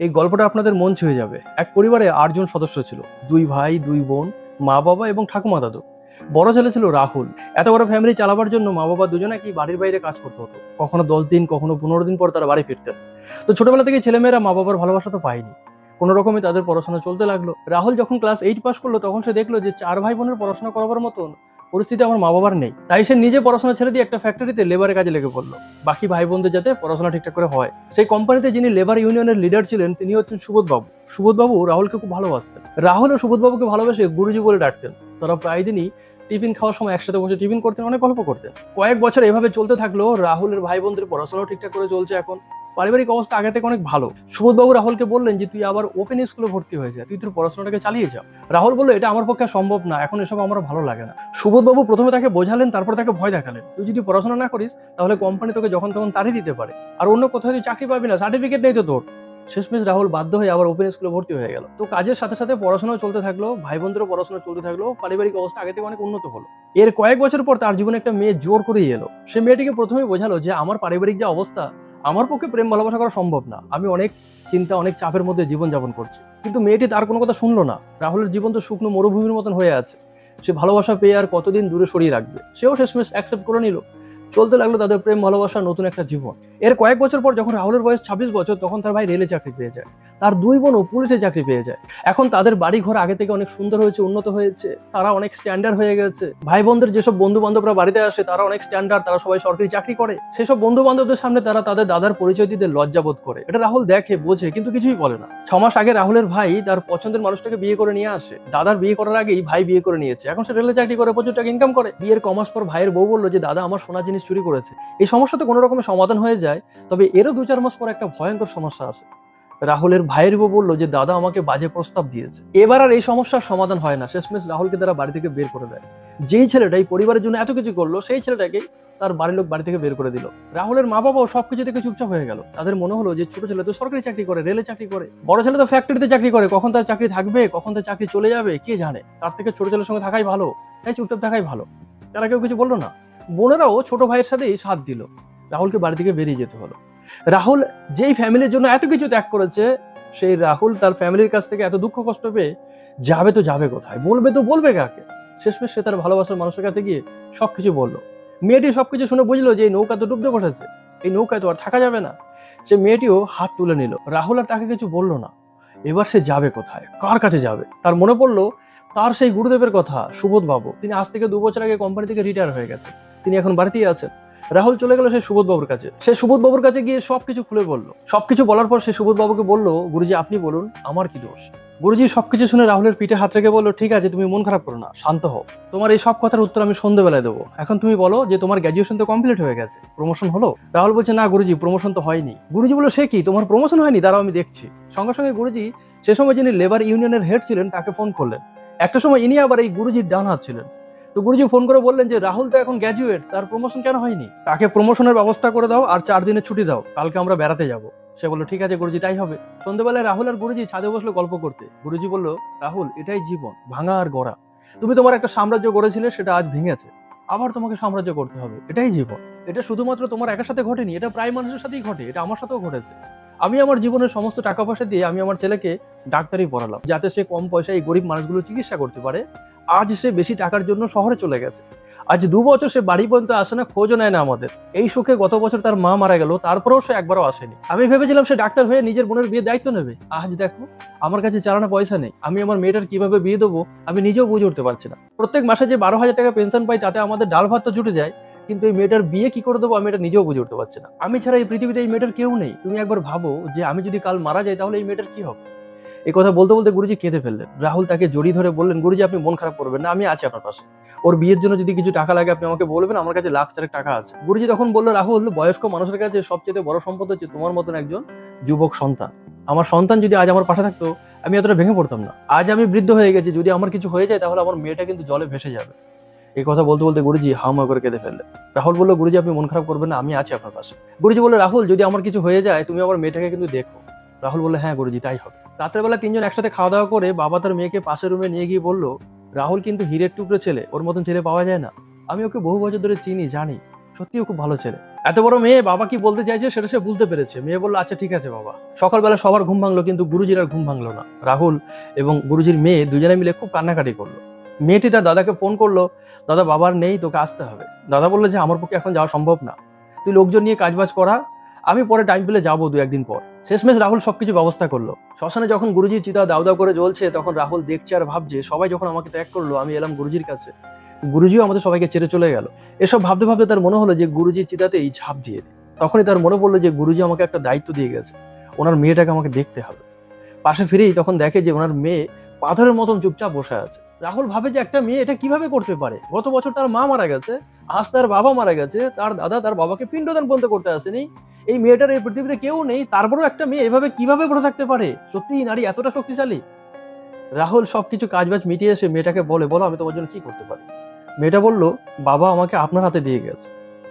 এই গল্পটা আপনাদের মন ছুঁয়ে যাবে। এক পরিবারে আটজন সদস্য ছিল। দুই ভাই, দুই বোন, মা বাবা এবং ঠাকুমা দাদু। বড় ছেলে ছিল রাহুল। এত বড় ফ্যামিলি চালাবার জন্য মা বাবা দুজনে কি বাড়ির বাইরে কাজ করতে হতো? কখনো দশ দিন, কখনো পনেরো দিন পর তারা বাড়ি ফিরতেন। তো ছোটবেলা থেকে ছেলেমেয়েরা মা বাবার ভালোবাসা তো পায়নি। কোনো রকমই তাদের পড়াশোনা চলতে লাগল। রাহুল যখন ক্লাস এইট পাস করল, তখন সে দেখল যে চার ভাই বোনের পড়াশোনা করাবার মতন পরিস্থিতি আমার মা বাবার নেই। তাই সে নিজে পড়াশোনা ছেড়ে দিয়ে একটা ফ্যাক্টরিতে লেবারের কাজে লেগে পড়ল। বাকি ভাই বোনদের যাতে পড়াশোনা ঠিকঠাক করে হয়। সেই কোম্পানিতে যিনি লেবার ইউনিয়নের লিডার ছিলেন, তিনি হচ্ছেন সুবোধ বাবু রাহুলকে খুব ভালোবাসতেন। রাহুল ও সুবোধবাবুকে ভালোবেসে গুরুজি বলে ডাকতেন। তারা প্রায় দিনই টিফিন খাওয়ার সময় একসাথে বসে টিফিন করতেন, অনেক গল্প করতেন। কয়েক বছর এভাবে চলতে থাকল রাহুলের ভাই বোনদের পড়াশোনাও ঠিকঠাক করে চলছে এখন। পারিবারিক অবস্থা আগে থেকে অনেক ভালো। সুবোধবাবু রাহুলকে বললেন যে, তুই আবার ওপেন স্কুলে ভর্তি হয়ে যা। তুই তোর পড়াশোনাটাকে চালিয়ে যা। রাহুল বলল, এটা আমার পক্ষে সম্ভব না। এখন এসব আমার ভালো লাগে না। সুবোধবাবু প্রথমে তাকে বোঝালেন, তারপর তাকে ভয় দেখালেন। তুই যদি পড়াশোনা না করিস, তাহলে কোম্পানি তোকে যখন তখন তাড়িয়ে দিতে পারে। আর অন্য কোথাও তুই চাকরি পাবি না সার্টিফিকেট নেই তো তোর। শেষমেশ রাহুল বাধ্য হয়ে আবার ওপেন স্কুলে ভর্তি হয়ে গেল। তো কাজের সাথে সাথে পড়াশোনাও চলতে থাকল ভাই বোনদেরও পড়াশোনা চলতে থাকল, পারিবারিক অবস্থা আগে থেকে অনেক উন্নত হলো। এর কয়েক বছর পর তার জীবনে একটা মেয়ে জোর করেই এলো। সে মেয়েটিকে প্রথমে বোঝালো যে, আমার পারিবারিক যে অবস্থা আমার পক্ষে প্রেম ভালোবাসা করা সম্ভব না। আমি অনেক চিন্তা, অনেক চাপের মধ্যে জীবন যাপন করছি। কিন্তু মেয়েটি তার কোনো কথা শুনলো না। রাহুলের জীবন তো শুকনো মরুভূমির মতন হয়ে আছে। সে ভালোবাসা পেয়ে আর কতদিন দূরে সরিয়ে রাখবে? সেও শেষমেশ অ্যাকসেপ্ট করে নিল। চলতে লাগল তাদের প্রেম, ভালোবাসা, নতুন একটা জীবন। এর কয়েক বছর পর যখন রাহুলের বয়স ছাব্বিশ বছর, তখন তার ভাই রেলে চাকরি পেয়ে যায়। তার দুই বোনও পুলিশে চাকরি পেয়ে যায়। এখন তাদের বাড়ি ঘর আগে থেকে অনেক সুন্দর হয়েছে, উন্নত হয়েছে। তারা অনেক স্ট্যান্ডার্ড হয়ে গেছে। ভাই বোনদের যেসব বন্ধু বান্ধবরা বাড়িতে আসে, তারা অনেক স্ট্যান্ডার্ড তারা সবাই সরকারি চাকরি করে। সেসব বন্ধু বান্ধবদের সামনে তারা তাদের দাদার পরিচয় দিতে লজ্জাবোধ করে। এটা রাহুল দেখে, বোঝে, কিন্তু কিছুই বলে না। ছ মাস আগে রাহুলের ভাই তার পছন্দের মানুষটাকে বিয়ে করে নিয়ে আসে। দাদার বিয়ে করার আগেই ভাই বিয়ে করে নিয়েছে। এখন সে রেলে চাকরি করে, প্রচুর টাকা ইনকাম করে। বিয়ের কমাস পর ভাইয়ের বউ বলল যে, দাদা, আমার সোনা জিনিস চুরি করেছে। এই সমস্যা তো কোনো রকমের সমাধান হয়ে যায়, তবে এরও দু চার মাস পর একটা ভয়ঙ্কর সমস্যা আছে রাহুলের ভাইয়ের বউ বলল যে, দাদা আমাকে বাজে প্রস্তাব দিয়েছে। এবার আর এই সমস্যার সমাধান হয় না। শেষমেশ রাহুলকে তারা বাড়ি থেকে বের করে দেয়। যেই ছেলেটা এই পরিবারের জন্য এত কিছু করল, সেই ছেলেটাকে তার বাড়ির লোক বাড়ি থেকে বের করে দিল। রাহুলের মা বাবাও সবকিছু থেকে চুপচাপ হয়ে গেল। তাদের মনে হলো যে, ছোট ছেলে তো সরকারি চাকরি করে, রেলে চাকরি করে। বড় ছেলে তো ফ্যাক্টরিতে চাকরি করে, কখন তার চাকরি থাকবে, কখন তার চাকরি চলে যাবে, কে জানে? তার থেকে ছোট ছেলের সঙ্গে থাকাই ভালো। তাই চুপচাপ থাকাই ভালো। তারা কেউ কিছু বলল না। বোনেরাও ছোট ভাইয়ের সাথেই সাথ দিল। রাহুলকে বাড়ি থেকে বেরিয়ে যেতে হলো। রাহুল যেই ফ্যামিলির জন্য এত কিছু ত্যাগ করেছে, সেই রাহুল তার ফ্যামিলির কাছ থেকে এত দুঃখ কষ্ট পেয়ে যাবে তো যাবে কোথায়? বলবে তো বলবে কাকে? শেষমেশ সে তার ভালোবাসার মানুষের কাছে গিয়ে সবকিছু বলল। মেয়েটি সবকিছু শুনে বুঝলো যে এই নৌকা তো ডুবতে বসেছে। এই নৌকায় তো আর থাকা যাবে না। সে মেয়েটিও হাত তুলে নিল। রাহুল আর তাকে কিছু বলল না। এবার সে যাবে কোথায়? কার কাছে যাবে? তার মনে পড়ল, তার সেই গুরুদেবের কথা সুবোধ বাবু তিনি আজ থেকে দু বছর আগে কোম্পানি থেকে রিটায়ার হয়ে গেছে তিনি এখন বাড়িতেই আছেন। রাহুল চলে গেল সেই সুবোধ বাবুর কাছে। সে সুবোধ বাবুর কাছে গিয়ে সবকিছু খুলে বলল। সবকিছু বলার পর সে সুবোধ বাবুকে বলল, গুরুজি, আপনি বলুন, আমার কি দোষ? গুরুজি সবকিছু শুনে রাহুলের পিঠে হাত রেখে বলল, ঠিক আছে, তুমি মন খারাপ করো না, শান্ত হও। তোমার এই সব কথার উত্তর আমি সন্ধ্যেবেলায় দেবো। এখন তুমি বলো যে তোমার গ্র্যাজুয়েশন তো কমপ্লিট হয়ে গেছে। প্রমোশন হলো? রাহুল বলছে, না গুরুজি প্রমোশন তো হয়নি। গুরুজি বলল, সে কি? তোমার প্রমোশন হয়নি? দাঁড়াও, আমি দেখছি। সঙ্গে সঙ্গে গুরুজি সে সময় যিনি লেবার ইউনিয়নের হেড ছিলেন, তাকে ফোন করলেন। একটা সময় ইনি আবার এই গুরুজির ডান হাত ছিলেন। তো গুরুজি ফোন করে বললেন যে, রাহুল তো এখন গ্র্যাজুয়েট তার প্রমোশন কেন হয়নি? তাকে প্রমোশনের ব্যবস্থা করে দাও আর চার দিনের ছুটি দাও, কালকে আমরা বেড়াতে যাব। সে বলল, ঠিক আছে গুরুজি, তাই হবে। সন্ধ্যেবেলায় রাহুল আর গুরুজি ছাদে বসল গল্প করতে। গুরুজি বলল, রাহুল, এটাই জীবন, ভাঙা আর গড়া। তুমি তোমার একটা সাম্রাজ্য গড়েছিলে, সেটা আজ ভেঙেছে। আবার তোমাকে সাম্রাজ্য করতে হবে। এটাই জীবন। এটা শুধুমাত্র তোমার একার সাথে ঘটেনি, এটা প্রায় মানুষের সাথেই ঘটে, এটা আমার সাথেও ঘটেছে। আমি আমার জীবনের সমস্ত টাকা পয়সা দিয়ে আমি আমার ছেলেকে ডাক্তারি পড়ালাম, যাতে সে কম পয়সায় এই গরিব মানুষগুলো চিকিৎসা করতে পারে। আজ সে বেশি টাকার জন্য শহরে চলে গেছে। আজ দু বছর সে বাড়ি পর্যন্ত আসে না, খোঁজও নেয় না আমাদের। এই সুখে গত বছর তার মা মারা গেল, তারপরেও সে একবারও আসেনি। আমি ভেবেছিলাম সে ডাক্তার হয়ে নিজের বোনের বিয়ে দায়িত্ব নেবে। আজ দেখো, আমার কাছে চালানো পয়সা নেই। আমি আমার মেয়েটার কীভাবে বিয়ে দেবো, আমি নিজেও বুঝে উঠতে পারছি না। প্রত্যেক মাসে যে বারো হাজার টাকা পেনশন পাই, তাতে আমাদের ডাল ভাত তো জুটে যায়। কিন্তু এই মেয়েটার বিয়ে কি করে দেবো? আমি এটা নিজেও বুঝে উঠতে পারছি না। আমি ছাড়া এই পৃথিবীতে এই মেয়েটার কেউ নেই। তুমি একবার ভাবো যে আমি যদি কাল মারা যাই, তাহলে এই মেয়েটার কি হবে? এই কথা বলতে বলতে গুরুজি কেঁদে ফেললেন। রাহুল তাকে জড়িয়ে ধরে বললেন, গুরুজি, আপনি মন খারাপ করবেন না, আমি আছি আপনার পাশে। ওর বিয়ের জন্য যদি কিছু টাকা লাগে, আপনি আমাকে বলবেন, আমার কাছে লাখ চারেক টাকা আছে। গুরুজি তখন বলল, রাহুল, বয়স্ক মানুষের কাছে সবচেয়ে বড় সম্পদ হচ্ছে তোমার মতন একজন যুবক সন্তান। আমার সন্তান যদি আজ আমার পাশে থাকতো, আমি এতটা ভেঙে পড়তাম না। আজ আমি বৃদ্ধ হয়ে গেছি, যদি আমার কিছু হয়ে যায়, তাহলে আমার মেয়েটা কিন্তু জলে ভেসে যাবে। এই কথা বলতে বলতে গুরুজি হামা করে কেঁদে ফেললেন। রাহুল বলল, গুরুজি, আপনি মন খারাপ করবেন না, আমি আছি আপনার পাশে। গুরুজি বলল রাহুল, যদি আমার কিছু হয়ে যায়, তুমি আমার মেয়েটাকে কিন্তু দেখো। রাহুল বলল হ্যাঁ গুরুজি, তাই হবে। রাতের বেলা তিনজন একসাথে খাওয়া দাওয়া করে বাবা তার মেয়েকে পাশের রুমে নিয়ে গিয়ে বলল, রাহুল কিন্তু হীরের টুকরো ছেলে, ওর মতন ছেলে পাওয়া যায় না। আমি ওকে বহু বছর ধরে চিনি, জানি। সত্যি ও খুব ভালো ছেলে। এত বড় মেয়ে, বাবা কি বলতে চাইছে সেটা সে বুঝতে পেরেছে। মেয়ে বলল আচ্ছা ঠিক আছে বাবা। সকালবেলা সবার ঘুম ভাঙলো, কিন্তু গুরুজির আর ঘুম ভাঙলো না। রাহুল এবং গুরুজির মেয়ে দুজনে মিলে খুব কান্নাকাটি করল। মেয়েটি তার দাদাকে ফোন করল, দাদা, বাবার নেই, তোকে আসতে হবে। দাদা বলল যে, আমার পক্ষে এখন যাওয়া সম্ভব না। তুই লোকজন নিয়ে কাজবাজ করা। আমি পরে টাইম পেলে যাব দু একদিন পর। শেষমেশ রাহুল সবকিছু ব্যবস্থা করল। শ্মশানে যখন গুরুজির চিতা দাউ করে জ্বলছে, তখন রাহুল দেখছে আর ভাবছে, সবাই যখন আমাকে ত্যাগ করল, আমি এলাম গুরুজির কাছে। গুরুজিও আমাদের সবাইকে ছেড়ে চলে গেল। এসব ভাবতে ভাবতে তার মনে হলো যে গুরুজি চিতাতেই ঝাঁপ দিয়ে তখনই তার মনে পড়ল যে, গুরুজি আমাকে একটা দায়িত্ব দিয়ে গেছে। ওনার মেয়েটাকে আমাকে দেখতে হবে। পাশে ফিরেই তখন দেখে যে, ওনার মেয়ে পাথরের মতন চুপচাপ বসে আছে। রাহুল ভাবে যে একটা মেয়ে এটা কীভাবে করতে পারে? গত বছর তার মা মারা গেছে, আজ তার বাবা মারা গেছে, তার দাদা তার বাবাকে পিণ্ডদান পর্যন্ত করতে আসেনি। এই মেয়েটার এই পৃথিবীতে কেউ নেই, তারপরেও একটা মেয়ে এভাবে কীভাবে বসে থাকতে পারে? সত্যি নারী এতটা শক্তিশালী? রাহুল সবকিছু কাজবাজ মিটিয়ে এসে মেয়েটাকে বলে, বলো, আমি তোমার জন্য কি করতে পারি? মেয়েটা বলল, বাবা আমাকে আপনার হাতে দিয়ে গেছে।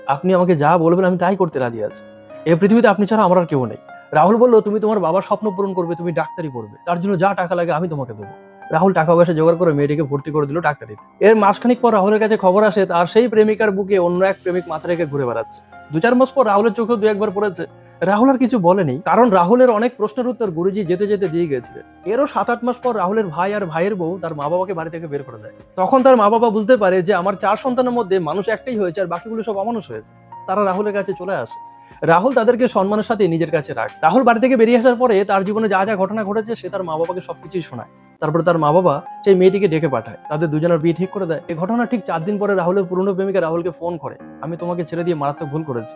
আপনি আমাকে যা বলবেন আমি তাই করতে রাজি আছি। এই পৃথিবীতে আপনি ছাড়া আমার আর কেউ নেই। রাহুল বলল, তুমি তোমার বাবার স্বপ্ন পূরণ করবে, তুমি ডাক্তারি পড়বে। তার জন্য যা টাকা লাগে আমি তোমাকে দেবো। রাহুল টাকা পয়সা জোগাড় করে মেয়েটিকে ভর্তি করে দিল ডাক্তারিতে এর মাসখানিক পর রাহুলের কাছে খবর আসে তার সেই প্রেমিকার বুকে অন্য এক প্রেমিক মাথা রেখে ঘুরে বেড়াচ্ছে। দু চার মাস পর রাহুলের চোখেও দু একবার পড়েছে। রাহুল আর কিছু বলেনি, কারণ রাহুলের অনেক প্রশ্নের উত্তর গুরুজি যেতে যেতে দিয়ে গেছিলেন এরও সাত আট মাস পর রাহুলের ভাই আর ভাইয়ের বউ তার মা বাবাকে বাড়ি থেকে বের করে দেয়। তখন তার মা বাবা বুঝতে পারে যে, আমার চার সন্তানের মধ্যে মানুষ একটাই হয়েছে, আর বাকিগুলো সব অমানুষ হয়েছে। তারা রাহুলের কাছে চলে আসে। রাহুল তাদেরকে সম্মানের সাথে নিজের কাছে রাখে। রাহুল বাড়ি থেকে বেরিয়ে আসার পরে তার জীবনে যা যা ঘটনা ঘটেছে সে তার মা বাবাকে সবকিছুই শোনায়। তারপরে তার মা বাবা সেই মেয়েটিকে ডেকে পাঠায়। তাদের দুজনের বিয়ে ঠিক করে দেয়। এই ঘটনা ঠিক চার দিন পরে রাহুলের পুরনো প্রেমিকা রাহুলকে ফোন করে। আমি তোমাকে ছেড়ে দিয়ে মারাত্মক ভুল করেছি।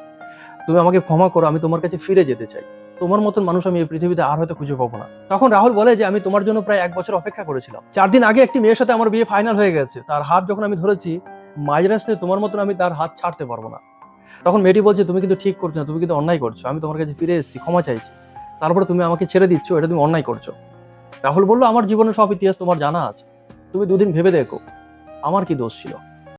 তুমি আমাকে ক্ষমা করো, আমি তোমার কাছে ফিরে যেতে চাই। তোমার মতন মানুষ আমি এই পৃথিবীতে আর হয়তো খুঁজে পাবো না। তখন রাহুল বলে যে, আমি তোমার জন্য প্রায় এক বছর অপেক্ষা করেছিলাম। চার দিন আগে একটি মেয়ের সাথে আমার বিয়ে ফাইনাল হয়ে গেছে। তার হাত যখন আমি ধরেছি মাঝ রাস্তায় তোমার মতন আমি তার হাত ছাড়তে পারব না। তখন মেয়েটি বলছে, তুমি কিন্তু ঠিক করছ না, তুমি কিন্তু অন্যায় করছ। আমি তোমার কাছে ফিরে এসেছি, ক্ষমা চাইছি। তারপরে তুমি আমাকে ছেড়ে দিচ্ছ, এটা তুমি অন্যায় করছ। রাহুল বলল, আমার জীবনের সব ইতিহাস তোমার জানা আছে। তুমি দুদিন ভেবে দেখো, আমার কি দোষ ছিল?